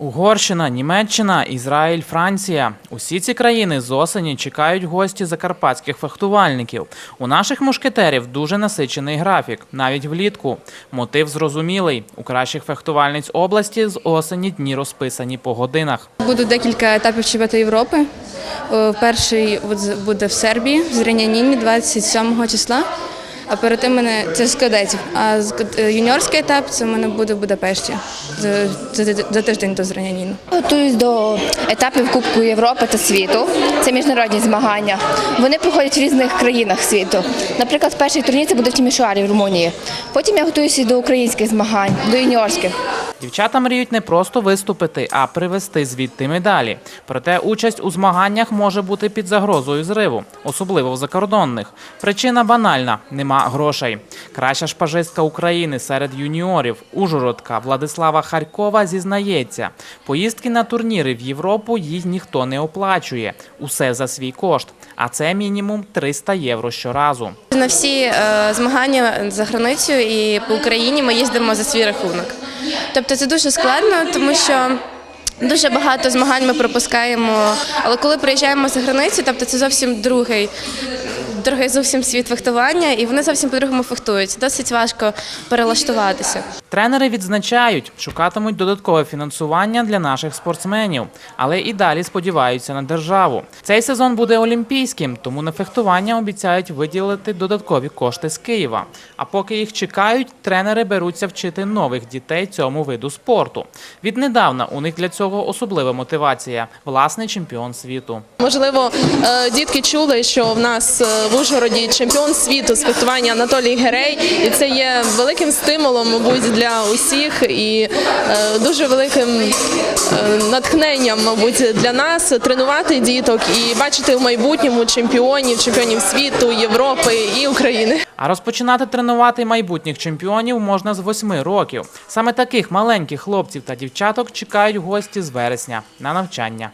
Угорщина, Німеччина, Ізраїль, Франція. Усі ці країни з осені чекають гості закарпатських фехтувальників. У наших мушкетерів дуже насичений графік, навіть влітку. Мотив зрозумілий. У кращих фехтувальниць області з осені дні розписані по годинах. Буде декілька етапів чемпіонату Європи. Е, Перший буде в Сербії, в Зряняніні 27 числа. А перед тим мене це з кадетів. А е, юніорський етап це в мене буде в Будапешті за, за, за тиждень до Зряняніну. Готуюсь до етапів Кубку Європи та світу. Це міжнародні змагання. Вони проходять в різних країнах світу. Наприклад, перший турнір це буде в Тімішуарі в Румунії. Потім я готуюся до українських змагань, до юніорських. Дівчата мріють не просто виступити, а привезти звідти медалі. Проте участь у змаганнях може бути під загрозою зриву, особливо в закордонних. Причина банальна нема грошей. Краща шпажистка України серед юніорів, Ужгородка Владислава Харькова зізнається, поїздки на турніри в Європу їй ніхто не оплачує. Усе за свій кошт. А це мінімум 300 євро щоразу. На всі е, змагання за границею і по Україні ми їздимо за свій рахунок. Тобто це дуже складно, тому що дуже багато змагань ми пропускаємо. Але коли приїжджаємо за границю, тобто це зовсім другий. Другий зовсім світ фехтування, і вони зовсім по-другому фехтують. Досить важко перелаштуватися. Тренери відзначають, шукатимуть додаткове фінансування для наших спортсменів, але і далі сподіваються на державу. Цей сезон буде олімпійським, тому на фехтування обіцяють виділити додаткові кошти з Києва. А поки їх чекають, тренери беруться вчити нових дітей цьому виду спорту. Віднедавна у них для цього особлива мотивація власний чемпіон світу. Можливо, е, дітки чули, що в нас е, в Ужгороді чемпіон світу з фехтування Анатолій Герей, і це є великим стимулом, мабуть, для усіх і е, дуже великим е, натхненням, мабуть, для нас тренувати діток і бачити в майбутньому чемпіонів, чемпіонів світу, Європи і України. А розпочинати тренувати майбутніх чемпіонів можна з восьми років. Саме таких маленьких хлопців та дівчаток чекають гості з вересня на навчання.